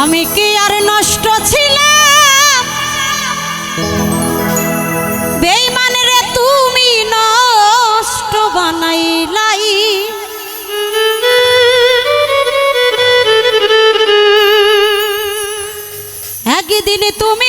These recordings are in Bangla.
আমি কি আর নষ্ট ছিলাম? বেইমান রে তুমি নষ্ট বানাইলাই। একদিন তুমি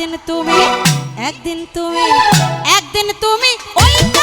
একদিন তুমি একদিন তুমি একদিন তুমি ওই